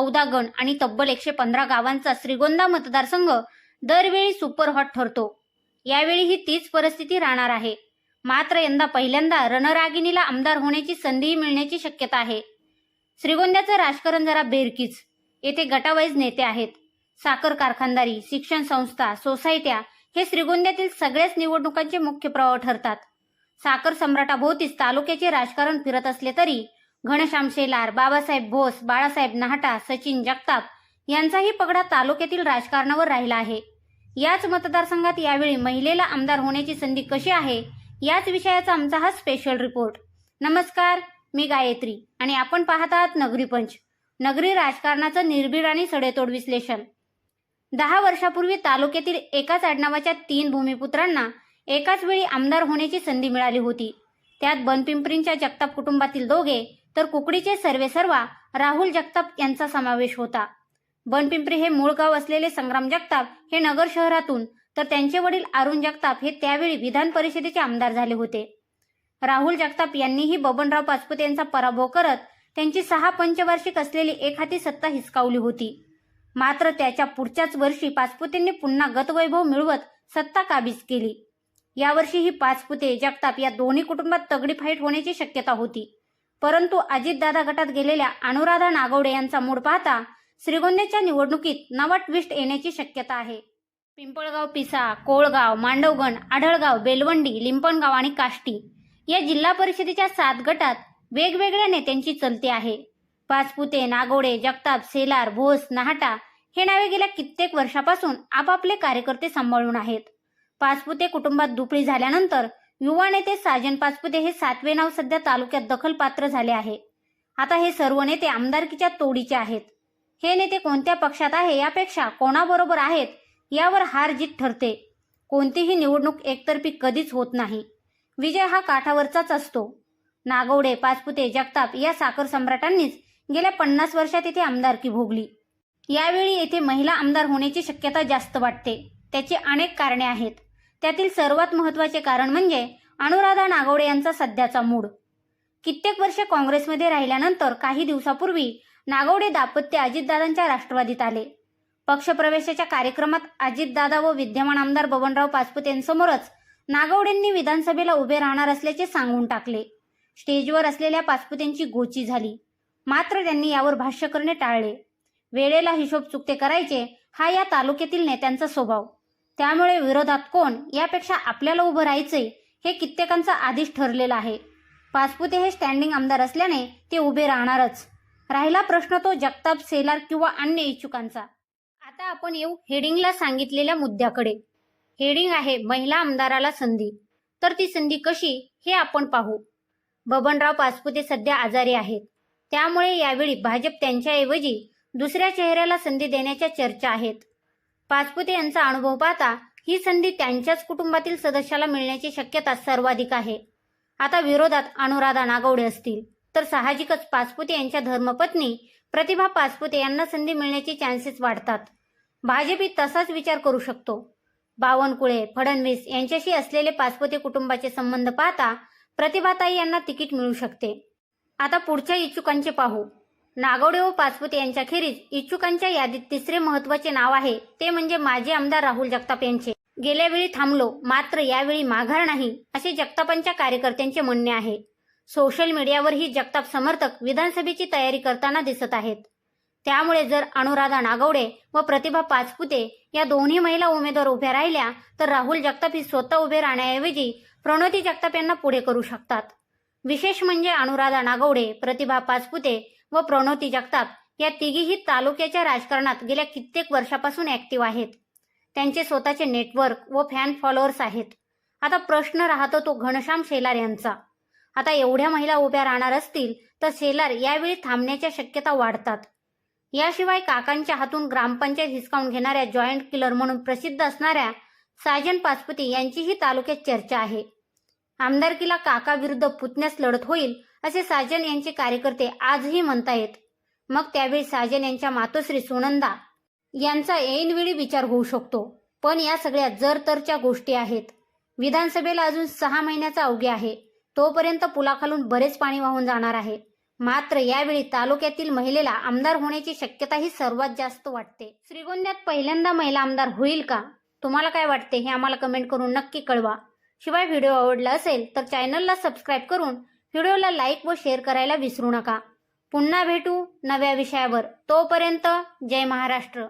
चौदा गण आणि तब्बल एकशे पंधरा गावांचा श्रीगोंदा मतदारसंघ दरवेळी सुपरहॉट ठरतो. यावेळी ही तीच परिस्थिती राहणार आहे. मात्र यंदा पहिल्यांदा रणरागिणीला आमदार होण्याची संधीही मिळण्याची शक्यता आहे. श्रीगोंद्याचं राजकारण जरा बेरकीच. येथे गटावाईज नेते आहेत. साखर कारखानदारी शिक्षण संस्था सोसायट्या हे श्रीगोंद्यातील सगळ्याच निवडणुकांचे मुख्य प्रवाह ठरतात. साखर सम्राटाभोवतीच तालुक्याचे राजकारण फिरत असले तरी घनश्याम शेलार बाबासाहेब भोस बाळासाहेब नाहटा सचिन जगताप यांचाही पगडा तालुक्यातील राजकारणावर राहिला आहे. याच मतदारसंघात यावेळी महिलेला आमदार होण्याची संधी कशी आहे याच विषयाचा आमचा हा स्पेशल रिपोर्ट नमस्कार मी गायत्री आणि आपण पाहत आहात नगरी पंच. नगरी राजकारणाचं निर्भीड आणि सडेतोड विश्लेषण. दहा वर्षापूर्वी तालुक्यातील एकाच आडनावाच्या तीन भूमिपुत्रांना एकाच वेळी आमदार होण्याची संधी मिळाली होती. त्यात बनपिंपरींच्या जगताप कुटुंबातील दोघे तर कुकडीचे सर्वेसर्वा राहुल जगताप यांचा समावेश होता. बनपिंपरी हे मूळ गाव असलेले संग्राम जगताप हे नगर शहरातून तर त्यांचे वडील अरुण जगताप हे त्यावेळी विधान परिषदेचे आमदार झाले होते. राहुल जगताप यांनीही बबनराव पाचपुते यांचा पराभव करत त्यांची सहा पंचवार्षिक असलेली एक हाती सत्ता हिसकावली होती. मात्र त्याच्या पुढच्याच वर्षी पाचपुतेंनी पुन्हा गतवैभव मिळवत सत्ता काबीज केली. यावर्षी ही पाचपुते जगताप या दोन्ही कुटुंबात तगडी फाईट होण्याची शक्यता होती. परंतु अजितदादा गटात गेलेल्या अनुराधा नागवडे यांचा मूड पाहता श्रीगोंद्याच्या निवडणुकीत नवा ट्विस्ट येण्याची शक्यता आहे. पिंपळगाव पिसा कोळगाव मांडवगण आढळगाव बेलवंडी लिंपणगाव आणि काष्टी या जिल्हा परिषदेच्या सात गटात वेगवेगळ्या नेत्यांची चलती आहे. पाचपुते नागोडे जगताप सेलार भोस नाहटा हे नावे गेल्या कित्येक वर्षापासून आपापले कार्यकर्ते सांभाळून आहेत. पाचपुते कुटुंबात दुपळी झाल्यानंतर युवा नेते साजन पाचपुते हे सातवे नाव सध्या तालुक्यात दखलपात्र झाले आहे. आता हे सर्व नेते आमदारकीच्या तोडीचे आहेत. हे नेते कोणत्या पक्षात आहे यापेक्षा कोणाबरोबर आहेत यावर हार जीत ठरते. कोणतीही निवडणूक एकतर्फी कधीच होत नाही. विजय हा काठावरचाच असतो. नागवडे पाचपुते जगताप या साखर सम्राटांनीच गेल्या पन्नास वर्षात येथे आमदारकी भोगली. यावेळी येथे महिला आमदार होण्याची शक्यता जास्त वाटते. त्याची अनेक कारणे आहेत. त्यातील सर्वात महत्त्वाचे कारण म्हणजे अनुराधा नागवडे यांचा सध्याचा मूड. कित्येक वर्षे काँग्रेसमध्ये राहिल्यानंतर काही दिवसापूर्वी नागवडे दाम्पत्य अजितदादांच्या राष्ट्रवादीत आले. पक्षप्रवेशाच्या कार्यक्रमात अजितदादा व विद्यमान आमदार बबनराव पाचपुत यांसमोरच नागवडेंनी विधानसभेला उभे राहणार असल्याचे सांगून टाकले. स्टेजवर असलेल्या पाचपुतेंची गोची झाली. मात्र त्यांनी यावर भाष्य करणे टाळले. वेळेला हिशोब चुकते करायचे हा या तालुक्यातील नेत्यांचा स्वभाव. त्यामुळे विरोधात कोण यापेक्षा आपल्याला उभं राहायचंय हे कित्येकांचा आधीच ठरलेलं आहे. पाचपुते हे स्टँडिंग आमदार असल्याने ते उभे राहणारच. राहिला प्रश्न तो जगताप सेलार किंवा अन्य इच्छुकांचा. आता आपण येऊ हेडिंगला सांगितलेल्या मुद्द्याकडे. हेडिंग आहे महिला आमदाराला संधी. तर ती संधी कशी हे आपण पाहू. बबनराव पाचपुते सध्या आजारी आहेत. त्यामुळे यावेळी भाजप त्यांच्याऐवजी दुसऱ्या चेहऱ्याला संधी देण्याच्या चर्चा आहेत. पाचपुते यांचा अनुभव पाहता ही संधी त्यांच्याच कुटुंबातील सदस्याला मिळण्याची शक्यता सर्वाधिक आहे. आता विरोधात अनुराधा नागवडे असतील. तर साहजिकच पाचपुते यांच्या धर्मपत्नी प्रतिभा पाचपुते यांना संधी मिळण्याचे चान्सेस वाढतात. भाजपही तसाच विचार करू शकतो. बावनकुळे फडणवीस यांच्याशी असलेले पाचपुते कुटुंबाचे संबंध पाहता प्रतिभाताई यांना तिकीट मिळू शकते. आता पुढच्या इच्छुकांचे पाहू. नागवडे व पाचपुते यांच्याखेरीज इच्छुकांच्या यादीत तिसरे महत्त्वाचे नाव आहे. ते म्हणजे माजी आमदार राहुल जगताप यांचे. गेल्या वेळी थांबलो मात्र यावेळी माघार नाही असे जगतापांच्या कार्यकर्त्यांचे म्हणणे आहे. सोशल मीडियावर ही जगताप समर्थक विधानसभेची तयारी करताना दिसत आहेत. त्यामुळे जर अनुराधा नागवडे व प्रतिभा पाचपुते या दोन्ही महिला उमेदवार उभ्या राहिल्या तर राहुल जगताप ही स्वतः उभे राहण्याऐवजी प्रणोती जगताप यांना पुढे करू शकतात. विशेष म्हणजे अनुराधा नागवडे प्रतिभा पाचपुते व प्रणोती जगताप या तिघीही तालुक्याच्या राजकारणात गेल्या कित्येक वर्षापासून ऍक्टिव्ह आहेत. त्यांचे स्वतःचे नेटवर्क व फॅन फॉलोअर्स आहेत. आता प्रश्न राहतो तो घनश्याम शेलार यांचा. आता एवढ्या महिला उभ्या राहणार असतील तर शेलार यावेळी थांबण्याच्या शक्यता वाढतात. याशिवाय काकांच्या हातून ग्रामपंचायत हिसकावून घेणाऱ्या जॉईंट किलर म्हणून प्रसिद्ध असणाऱ्या साजन पाचपुते यांचीही तालुक्यात चर्चा आहे. आमदारकीला काका विरुद्ध पुतण्यास लढत होईल असे साजन यांचे कार्यकर्ते आजही म्हणतायत मग त्यावेळी साजन यांच्या मातोश्री सुनंदा यांचा ऐनवेळी विचार होऊ शकतो. पण या सगळ्या जरतरच्या गोष्टी आहेत. विधानसभेला अजून सहा महिन्याचा अवघे आहे. तोपर्यंत पुलाखालून बरेच पाणी वाहून जाणार आहे. मात्र यावेळी तालुक्यातील महिलेला आमदार होण्याची शक्यता ही सर्वात जास्त वाटते. श्रीगोंद्यात पहिल्यांदा महिला आमदार होईल का? तुम्हाला काय वाटते हे आम्हाला कमेंट करून नक्की कळवा. शिवाय व्हिडिओ आवडला असेल तर चॅनलला सबस्क्राईब करून व्हिडिओला लाईक व शेअर करायला विसरू नका. पुन्हा भेटू नव्या विषयावर. तोपर्यंत जय महाराष्ट्र.